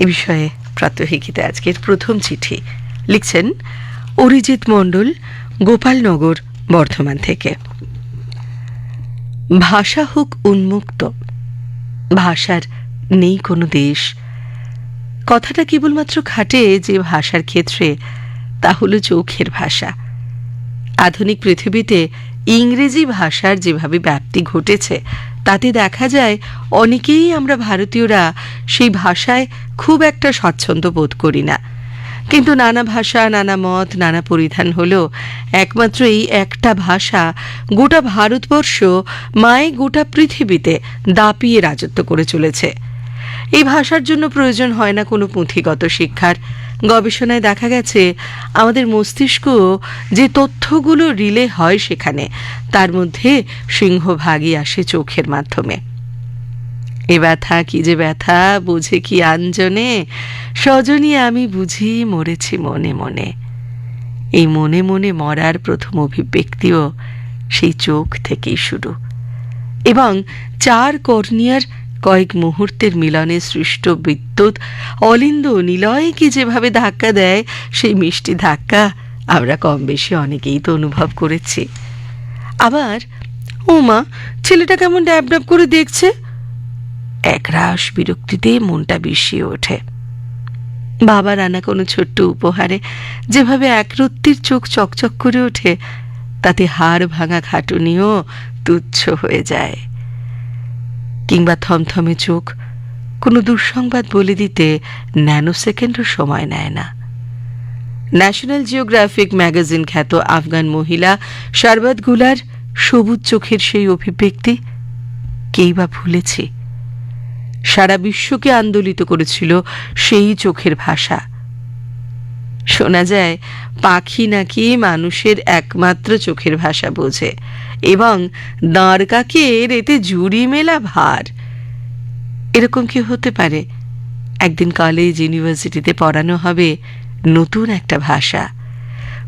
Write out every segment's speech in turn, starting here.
এ বিষয়ে প্রাত্যহিকীতে আজকের প্রথম চিঠি। লিখছেন অরিজিৎ মণ্ডল, গোপালনগর, বর্ধমান থেকে। ভাষা হোক উন্মুক্ত, ভাষার নেই কোনো দেশ। কথাটা কেবলমাত্র খাটে যে ভাষার ক্ষেত্রে, তা হলো চোখের ভাষা। আধুনিক পৃথিবীতে ইংরেজি ভাষার যেভাবে ব্যাপ্তি ঘটেছে তাতে দেখা যায় অনেকেই আমরা ভারতীয়রা সেই ভাষায় খুব একটা স্বচ্ছন্দ বোধ করি না। কিন্তু নানা ভাষা, নানা মত, নানা পরিধান হলেও একমাত্র এই একটা ভাষা গোটা ভারতবর্ষ, মায়ে গোটা পৃথিবীতে দাপিয়ে রাজত্ব করে চলেছে। এই ভাষার জন্য প্রয়োজন হয় না কোনো পুঁথিগত শিক্ষার। গবেষণায় দেখা গেছে, আমাদের মস্তিষ্ক যে তথ্যগুলো রিলে হয় সেখানে, তার মধ্যে সিংহভাগই আসে চোখের মাধ্যমে। এ ব্যথা কি যে ব্যথা, বুঝে কি আঞ্জনে, সজনী আমি বুঝি মরেছি মনে মনে। এই মনে মনে মরার প্রথম অভিব্যক্তিও সেই চোখ থেকেই শুরু। এবং চার কর্নিয়ার কয়েক মুহূর্তের মিলনে সৃষ্ট বিদ্যুৎ অলিন্দ নিলয়কে যেভাবে ধাক্কা দেয়, সেই মিষ্টি ধাক্কা আমরা কম বেশি অনেকেই তো অনুভব করেছি। আবার, ও মা, ছেলেটা কেমন ড্যাব ড্যাব করে দেখছে? একরাশ বিরক্তিতে মনটা বিষিয়ে ওঠে। বাবার আনা কোনো ছোট্ট উপহারে যেভাবে একরত্তির চোখ চকচক করে ওঠে, তাতে হাড় ভাঙা খাটুনিও তুচ্ছ হয়ে যায়। কিংবা থমথমে চোখ, কোনো দুঃসংবাদ বলে দিতে ন্যানো সেকেন্ডও সময় নেয় না। ন্যাশনাল জিওগ্রাফিক ম্যাগাজিন খ্যাত আফগান মহিলা শারবাতগুলার সবুজ চোখের সেই অভিব্যক্তি, কেই বা ভুলেছি? সারা বিশ্বকে আন্দোলিত করেছিল সেই চোখের ভাষা। শোনা যায়, পাখি নাকি মানুষের একমাত্র চোখের ভাষা বোঝে এবং দাঁড় কাকের এতে জুড়ি মেলা ভার। এরকম কি হতে পারে? একদিন কলেজ ইউনিভার্সিটিতে পড়ানো হবে নতুন একটা ভাষা।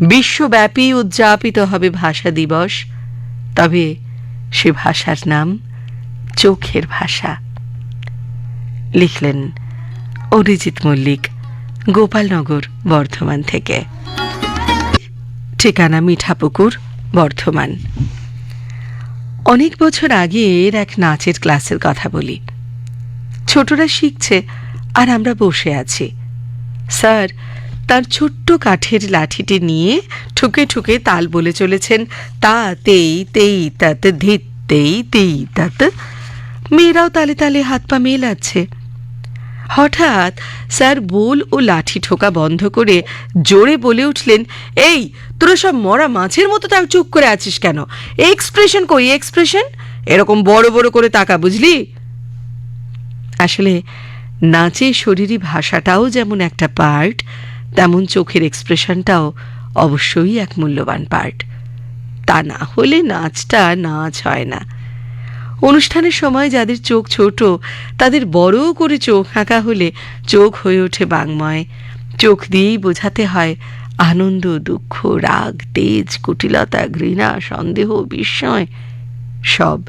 বিশ্বব্যাপী উদযাপিত হবে ভাষা দিবস। তবে সে ভাষার নাম চোখের ভাষা। লিখলেন অরিজিৎ মল্লিক। গোপালনগর, বর্ধমান থেকে। ঠিকানা মিঠাপুকুর, বর্ধমান। অনেক বছর আগের এক নাচের ক্লাসের কথা বলি। ছোটরা শিখছে, আর আমরা বসে আছি। স্যার, তার ছোট্ট কাঠের লাঠিটি নিয়ে ঠুকে ঠুকে তাল বলে চলেছেন, তা, তেই তেই, তাতে, ধিত, তেই তেই, তাত। মেয়েরাও তালে তালে হাত পা মেলাচ্ছে। হঠাৎ স্যার বোল ও লাঠি ঠোকা বন্ধ করে জোরে বলে উঠলেন, এই, তোরা সব মরা মাছের মতো তার চুপ করে আছিস কেন? এক্সপ্রেশন কই, এক্সপ্রেশন? এরকম বড় বড় করে তাকা, বুঝলি? আসলে নাচে শরীরী ভাষাটাও যেমন একটা পার্ট, তেমন চোখের এক্সপ্রেশনটাও অবশ্যই এক মূল্যবান পার্ট। তা না হলে নাচটা নাচ হয় না। অনুষ্ঠানের সময় যাদের চোখ ছোট, তাদের বড় করে চোখ আঁকা হলে চোখ হয়ে ওঠে বাংময়। চোখ দিয়েই বোঝাতে হয়, আনন্দ, দুঃখ, রাগ, তেজ, কুটিলতা, ঘৃণা, সন্দেহ, বিস্ময়, সব।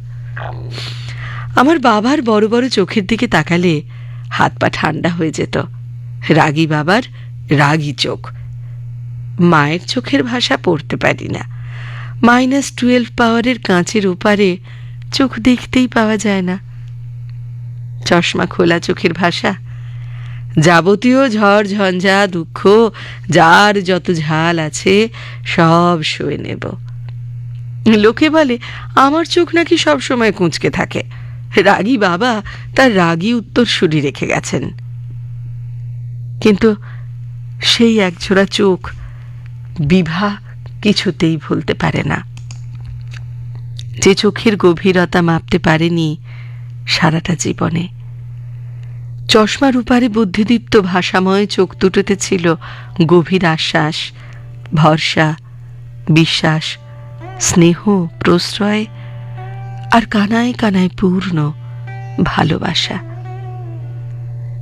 আমার বাবার বড় বড় চোখের দিকে তাকালে হাত পা ঠান্ডা হয়ে যেত। রাগী বাবার রাগী চোখ। মায়ের চোখের ভাষা পড়তে পারি না। মাইনাস টুয়েলভ পাওয়ারের কাঁচের ওপারে চোখ দেখতেই পাওয়া যায় না। চশমা খোলা চোখের ভাষা। যাবতীয় ঝড়, ঝঞ্ঝা, দুঃখ, যার যত ঝাল আছে, সব শুয়ে নেব। লোকে বলে, আমার চোখ নাকি সব সময় কুঁচকে থাকে। রাগী বাবা তার রাগী উত্তরসূরি রেখে গেছেন। কিন্তু সেই একজোড়া চোখ বিভা কিছুতেই ভুলতে পারে না। যে চোখের গভীরতা মাপতে পারেনি সারাটা জীবনে। চশমার উপারে বুদ্ধিদীপ্ত ভাষাময় চোখ দুটোতে ছিল গভীর আশ্বাস, ভরসা, বিশ্বাস, স্নেহ, প্রশ্রয় আর কানায় কানায় পূর্ণ ভালোবাসা।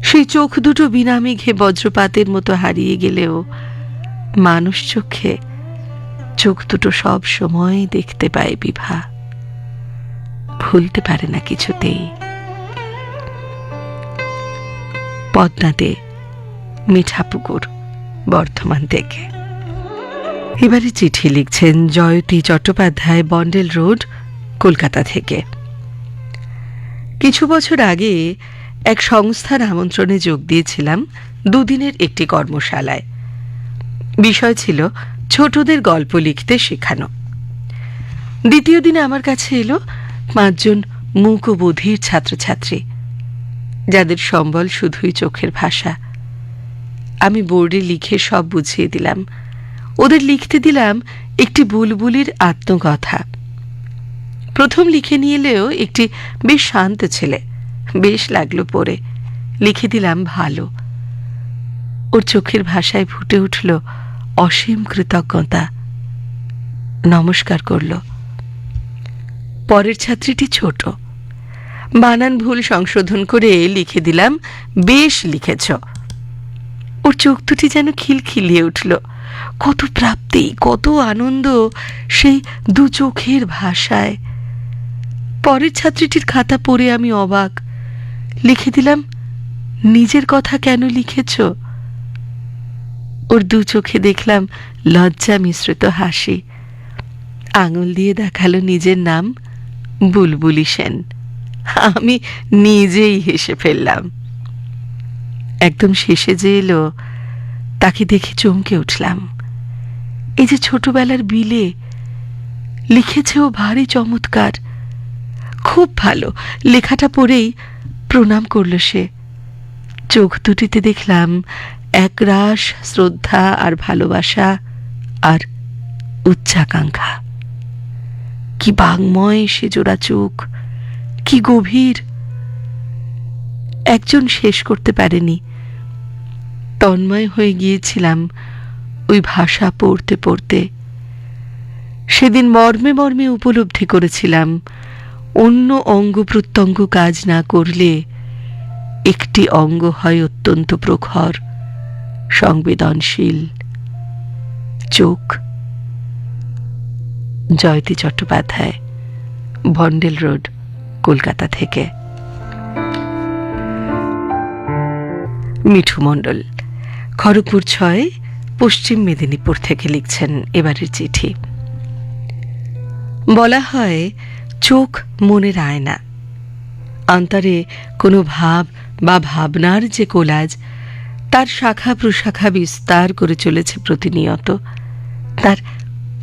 সেই চোখ দুটো বিনা মেঘে বজ্রপাতের মতো হারিয়ে গেলেও মানুষ চোখে চোখ দুটো সব সময় দেখতে পায় বিভা। ভুলতে পারে না কিছুতেই। পদ্মাতে মিঠাপুকুর বর্ধমান থেকে। এবারে চিঠি লিখছেন জয়তী চট্টোপাধ্যায়, বন্ডেল রোড, কলকাতা থেকে। কিছু বছর আগে এক সংস্থার আমন্ত্রণে যোগ দিয়েছিলাম দুদিনের একটি কর্মশালায়। বিষয় ছিল ছোটদের গল্প লিখতে শেখানো। দ্বিতীয় দিনে আমার কাছে এলো পাঁচজন মূক ও বধির ছাত্রছাত্রী, যাদের সম্বল শুধুই চোখের ভাষা। আমি বোর্ডে লিখে সব বুঝিয়ে দিলাম। ওদের লিখতে দিলাম একটি বুলবুলির আত্মকথা। প্রথম লিখে নিয়ে এলেও একটি বেশ শান্ত ছেলে, বেশ লাগল পড়ে। লিখে দিলাম, ভালো। ওর চোখের ভাষায় ফুটে উঠল অসীম কৃতজ্ঞতা। নমস্কার করল। পরের ছাত্রীটি ছোট। বানান ভুল সংশোধন করে লিখে দিলাম, বেশ লিখেছ। ওর চোখ দুটি যেন খিলখিলিয়ে উঠল। কত প্রাপ্তি, কত আনন্দ সেই দু চোখের ভাষায়। পরের ছাত্রীটির খাতা পড়ে আমি অবাক। লিখে দিলাম, নিজের কথা কেন লিখেছ? ওর দু চোখে দেখলাম লজ্জা মিশ্রিত হাসি। আঙুল দিয়ে দেখাল নিজের নাম বুলবুলি সেন আমি নিজেই হেসে ফেললাম। একদম শেষে যে এলো, তাকে দেখে চমকে উঠলাম। এই যে ছোটবেলার বিলে, লিখেছে ও ভারী চমৎকার। খুব ভালো, লেখাটা পড়েই প্রণাম করল সে। চোখ দুটিতে দেখলাম একরাশ শ্রদ্ধা আর ভালোবাসা আর উচ্চাকাঙ্ক্ষা। কি বাংময় সে জোড়া চোখ, কি গভীর। একজন শেষ করতে পারেনি। তন্ময় হয়ে গিয়েছিলাম ওই ভাষা পড়তে পড়তে। সেদিন মর্মে মর্মে উপলব্ধি করেছিলাম, অন্য অঙ্গ প্রত্যঙ্গ কাজ না করলে একটি অঙ্গ হয় অত্যন্ত প্রখর, সংবেদনশীল চোখ। জয়তী চট্টোপাধ্যায় ভন্ডেল রোড, কলকাতা থেকে। মিঠু মণ্ডল, খড়গপুর ছয়, পশ্চিম মেদিনীপুর থেকে লিখছেন এবারের চিঠি। বলা হয়, চোখ মনের আয়না। অন্তরে কোনো ভাব বা ভাবনার যে কোলাজ, তার শাখা প্রশাখা বিস্তার করে চলেছে প্রতিনিয়ত। তার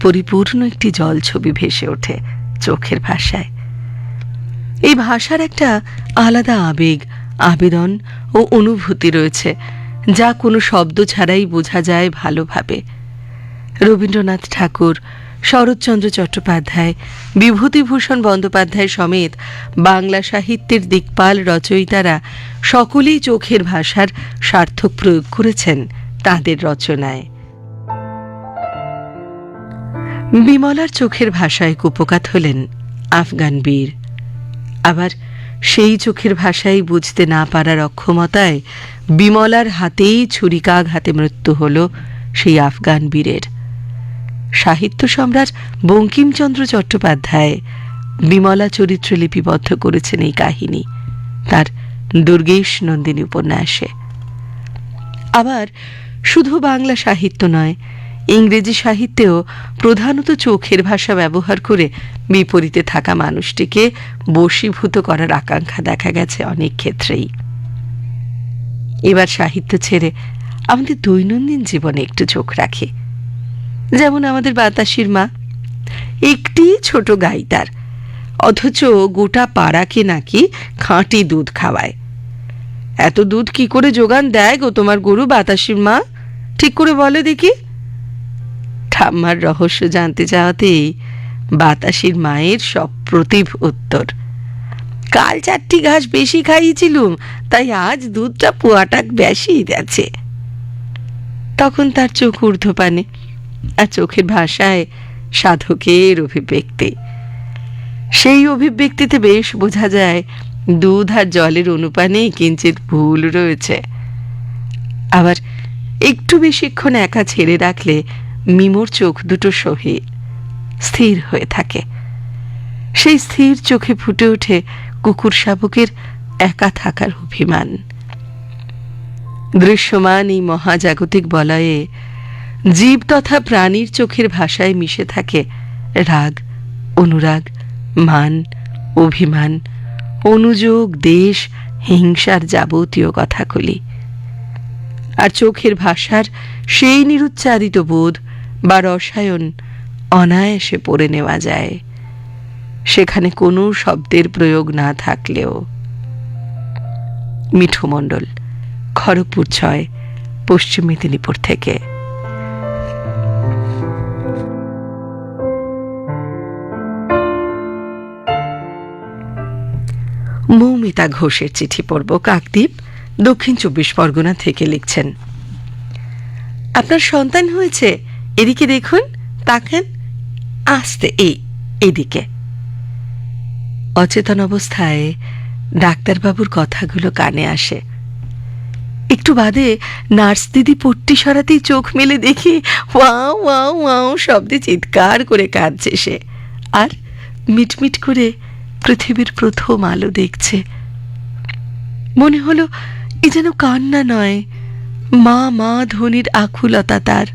পরিপূর্ণ একটি জল ছবি ভেসে ওঠে চোখের ভাষায়। এই ভাষার একটা আলাদা আবেগ, আবেদন ও অনুভূতি রয়েছে, যা কোনো শব্দ ছাড়াই বোঝা যায় ভালোভাবে। রবীন্দ্রনাথ ঠাকুর, শরৎচন্দ্র চট্টোপাধ্যায়, বিভূতিভূষণ বন্দ্যোপাধ্যায় সমেত বাংলা সাহিত্যের দিকপাল রচয়িতারা সকলেই চোখের ভাষার সার্থক প্রয়োগ করেছেন তাদের রচনায়। বিমলার চোখের ভাষায় কুপকাত হলেন আফগান বীর। আবার সেই চোখের ভাষাই বুঝতে না পারার অক্ষমতায় বিমলার হাতেই ছুরিকাঘাতে মৃত্যু হল সেই আফগান বীরের। সাহিত্য সম্রাট বঙ্কিমচন্দ্র চট্টোপাধ্যায় বিমলা চরিত্র লিপিবদ্ধ করেছেন এই কাহিনী, তার দুর্গেশ নন্দিনী উপন্যাসে। আবার শুধু বাংলা সাহিত্য নয় ইংরেজি সাহিত্যেও প্রধানত চোখের ভাষা ব্যবহার করে বিপরীতে থাকা মানুষটিকে বশীভূত করার আকাঙ্ক্ষা দেখা গেছে অনেক ক্ষেত্রেই। এবার সাহিত্য ছেড়ে আমাদের দৈনন্দিন জীবনে একটু চোখ রাখে। যেমন আমাদের বাতাসির মা, একটি ছোট গাই তার, অথচ গোটা পাড়াকে নাকি খাঁটি দুধ খাওয়ায়। এত দুধ কি করে যোগান দেয় গো তোমার গরু বাতাসির মা? ঠিক করে বলে দেখি। ঠাম্মার রহস্য জানতে চাওয়াতেই বাতাসির মায়ের সব প্রতিভ উত্তর। কাল চারটি ঘাস বেশি খাইয়েছিলুম, তাই আজ দুধটা পোয়াটাক বেশি গেছে। তখন তার চোখ ঊর্ধ্বপানে আর চোখের ভাষায় সাধকের অভিব্যক্তি। সেই অভিব্যক্তিতে বেশ বোঝা যায়, দুধ আর জলের অনুপানে কিঞ্চিত ভুল রয়েছে। আবার একটু বেশিক্ষণ একা ছেড়ে রাখলে মিমোর চোখ দুটো সহে, স্থির হয়ে থাকে। সেই স্থির চোখে ফুটে ওঠে কুকুর শাবকের একা থাকার অভিমান। দৃশ্যমান এই মহাজাগতিক বলয়ে জীব তথা প্রাণীর চোখের ভাষায় মিশে থাকে রাগ, অনুরাগ, মান, অভিমান, অনুযোগ, দেশ, হিংসার যাবতীয় কথাগুলি। আর চোখের ভাষার সেই নিরুচ্চারিত বোধ বা রসায়ন অনায়াসে পড়ে নেওয়া যায়। সেখানে কোনো শব্দের প্রয়োগ না থাকলেও। মিঠু মণ্ডল, খড়গপুর ছয়, পশ্চিম মেদিনীপুর থেকে। মৌমিতা ঘোষের চিঠি পড়ব কাকদ্বীপ, দক্ষিণ চব্বিশ পরগনা থেকে লিখছেন। আপনার সন্তান হয়েছে? এদিকে দেখুন, তাকান, আস্তে এই, এদিকে। অচেতন অবস্থায় ডাক্তারবাবুর কথাগুলো কানে আসে। একটু বাদে নার্স দিদি পট্টি সরাতেই চোখ মেলে দেখি, ওয়াও ওয়াও ওয়াও, শব্দে চিৎকার করে কাঁদছে সে। আর মিটমিট করে পৃথিবীর প্রথম আলো দেখছে। মনে হলো এ যেন কান্না নয়, মা মা ধ্বনির আকুলতা তার।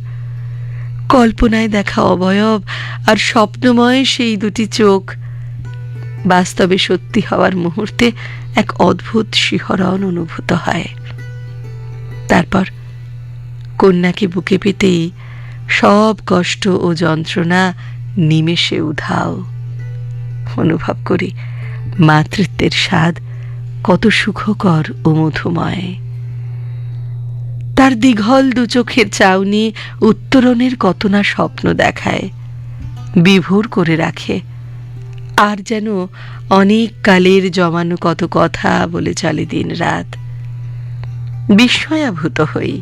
কল্পনায় দেখা অবয়ব আর স্বপ্নময় সেই দুটি চোখ। বাস্তবে সত্যি হওয়ার মুহূর্তে এক অদ্ভুত শিহরণ অনুভূত হয়। তারপর কন্যাকে বুকে পেতেই সব কষ্ট ও যন্ত্রণা নিমেষে উধাও। অনুভব করি মাতৃত্বের স্বাদ কত সুখকর ও মধুময়। তার দীঘল দু চোখের চাউনি উত্তরণের কত না স্বপ্ন দেখায়। বিভোর করে রাখে। আর যেন অনেক কালের জমানো কত কথা বলে চলে দিন রাত। বিস্ময়াভূত হই।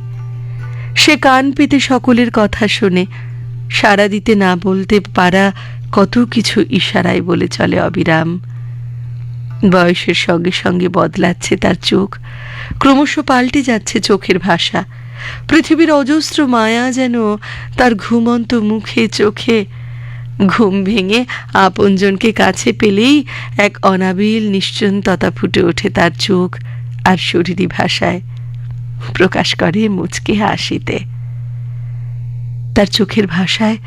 সে কান পেতে সকলের কথা শুনে। সাড়া দিতে না বলতে পারা কত কিছু ইশারায় বলে চলে অবিরাম। বয়সের সঙ্গে সঙ্গে বদলাচ্ছে তার চোখ। ক্রমশ পাল্টে যাচ্ছে চোখের ভাষা। পৃথিবীর অজস্র মায়া যেন তার ঘুমন্ত মুখে, চোখে। ঘুম ভেঙে আপনজনকে কাছে পেলেই এক অনাবিল নিশ্চন্ততা ফুটে ওঠে তার চোখ আর শরীরী ভাষায়। প্রকাশ করে মুচকে হাসিতে। তার চোখের ভাষায়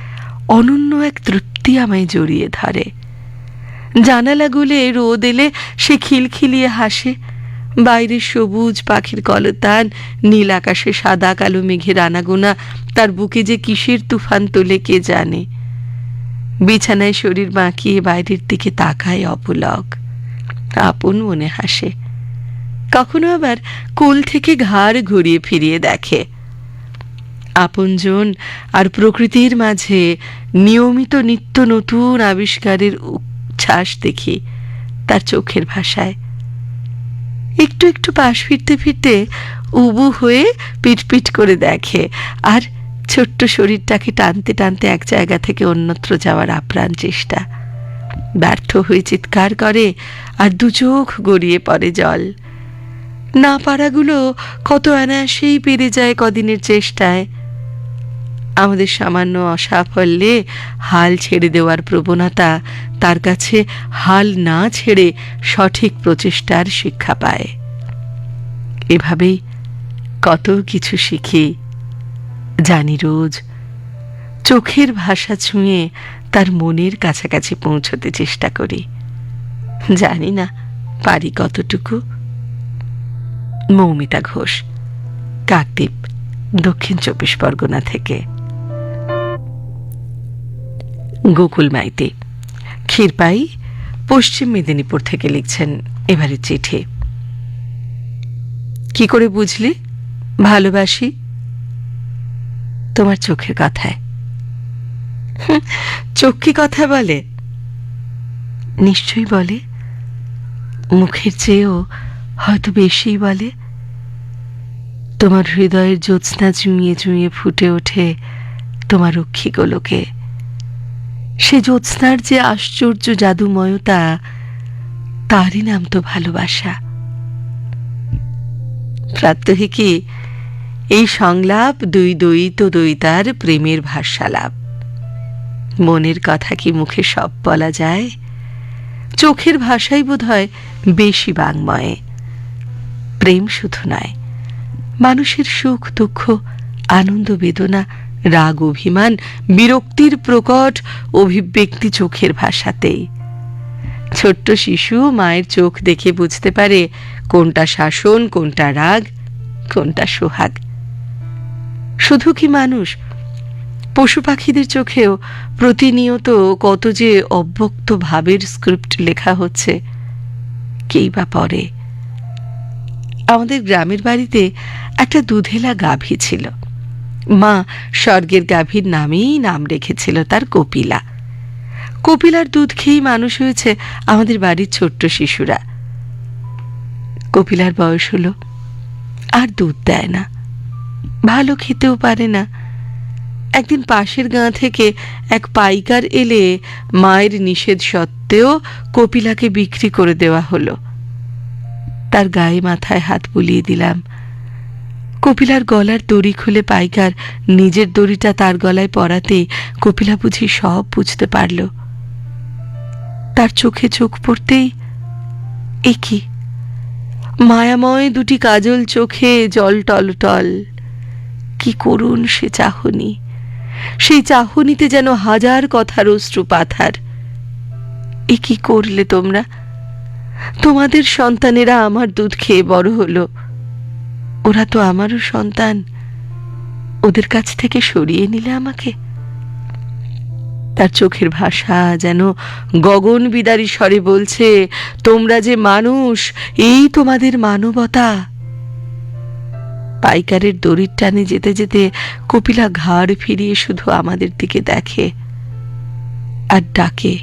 অনন্য এক তৃপ্তি আমায় জড়িয়ে ধরে। জানালা গুলে রোদ এলে সে খিলখিলিয়ে হাসে। বাইরে সবুজ পাখির কলতান, নীল আকাশে সাদা কালো মেঘের আনাগোনা, তার বুকে যে কিসের তুফান তোলে কে জানে। বিছানায় শরীর বাঁকিয়ে বাইরের দিকে তাকায় অপুলক। আপন মনে হাসে। কখনো আবার কোল থেকে ঘাড় ঘুরিয়ে ফিরিয়ে দেখে। আপনজন আর প্রকৃতির মাঝে নিয়মিত নিত্য নতুন আবিষ্কারের উচ্ছ্বাস দেখি তার চোখের ভাষায়। একটু একটু পাশ ফিরতে ফিরতে উবু হয়ে পিটপিট করে দেখে আর ছোট্ট শরীরটাকে টানতে টানতে এক জায়গা থেকে অন্যত্র যাওয়ার আপ্রাণ চেষ্টা। ব্যর্থ হয়ে চিৎকার করে আর দু চোখ গড়িয়ে পড়ে জল। না পারাগুলো কত অনায়াসেই পেরে যায় কদিনের চেষ্টায়। আমাদের সামান্য অসাফল্যে হাল ছেড়ে দেওয়ার প্রবণতা তার কাছে হাল না ছেড়ে সঠিক প্রচেষ্টার শিক্ষা পায়। এভাবেই কত কিছু শিখি, জানি রোজ। চোখের ভাষা ছুঁয়ে তার মনের কাছাকাছি পৌঁছতে চেষ্টা করি। জানি না পারি কতটুকু। মৌমিতা ঘোষ, কাকদ্বীপ, দক্ষিণ চব্বিশ পরগনা থেকে। গোকুল মাইতি। ক্ষীরপাই পশ্চিম মেদিনীপুর থেকে লিখছেন এবারে চিঠি। কি করে বুঝলি? ভালোবাসি? তোমার চোখের কথায়। চোখ কি কথা বলে? নিশ্চয়ই বলে। মুখের চেয়েও হয়তো বেশিই বলে। তোমার হৃদয়ের জ্যোৎস্না চুঁইয়ে চুঁইয়ে ফুটে ওঠে তোমার রক্ষী গোলকে। সে জ্যোৎস্নার যে আশ্চর্য জাদুময়তা, তারই নাম তো ভালোবাসা। প্রাত্যহিকী এই সংলাপ দুই দ্বৈত দ্বৈতার প্রেমের ভাষালাপ মনের কথা কি মুখে সব বলা যায়? চোখের ভাষাই বোধ হয় বেশি বাংময়ে। প্রেম শুধু নয়, মানুষের সুখ দুঃখ, আনন্দ বেদনা রাগ অভিমান, বিরক্তির প্রকট অভিব্যক্তি চোখের ভাষাতেই ছোট্ট শিশু মায়ের চোখ দেখে বুঝতে পারে কোনটা শাসন, কোনটা রাগ, কোনটা সোহাগ। শুধু কি মানুষ? পশু পাখিদের চোখেও প্রতিনিয়ত কত যে অব্যক্ত ভাবের স্ক্রিপ্ট লেখা হচ্ছে, কেই বা পড়ে। আমাদের গ্রামের বাড়িতে একটা দুধেলা গাভী ছিল। মা স্বর্গের গাভীর নামেই নাম রেখেছিল তার কপিলা। কপিলার দুধ খেয়েই মানুষ হয়েছে আমাদের বাড়ির ছোট্ট শিশুরা। কপিলার বয়স হলো, আর দুধ দেয় না, ভালো খেতেও পারে না। একদিন পাশের গাঁ থেকে এক পাইকার এলে মায়ের নিষেধ সত্ত্বেও কপিলাকে বিক্রি করে দেওয়া হলো। তার গায়ে মাথায় হাত বুলিয়ে দিলাম কপিলার গলার দড়ি খুলে পাইকার নিজের দড়িটা তার গলায় পরাতে কপিলা বুঝি সব বুঝতে পারল। তার চোখে চোখ পড়তেই এ কি? মায়াময় দুটি কাজল চোখে জল টল টল। কি করুন সে চাহনি। সেই চাহনিতে যেন হাজার কথার অশ্রু পাথার। এ কি করলে তোমরা? তোমাদের সন্তানেরা আমার দুধ খেয়ে বড় হলো। ওরা তো আমারও সন্তান। ওদের কাছ থেকে সরিয়ে নিলে আমাকে। তার চোখের ভাষা যেন গগন বিদারী স্বরে বলছে, তোমরা যে মানুষ, এই তোমাদের মানবতা। পাইকারের দড়ির টানে যেতে যেতে কপিলা ঘাড় ফিরিয়ে শুধু আমাদের দিকে দেখে আর ডাকে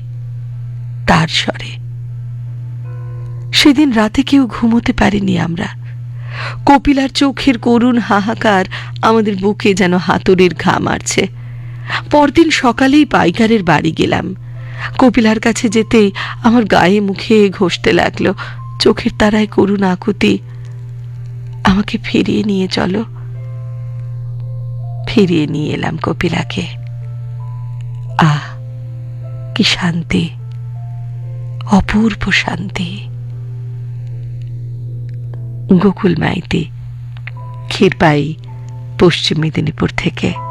তার স্বরে। সেদিন রাতে কেউ ঘুমোতে পারিনি আমরা। কপিলার চোখের করুণ হাহাকার আমাদের বুকে যেন হাতুড়ির ঘা মারছে। পরদিন সকালেই পাইকারের বাড়ি গেলাম। কপিলার কাছে যেতেই আমার গায়ে মুখে ঘষতে লাগল। চোখের তারায় করুণ আকুতি। আমাকে ফিরিয়ে নিয়ে চলো। ফিরিয়ে নিয়ে এলাম কপিলাকে। আহ, কি শান্তি। অপূর্ব শান্তি। গোকুল মাইতি ক্ষীরপাই পশ্চিম মেদিনীপুর থেকে।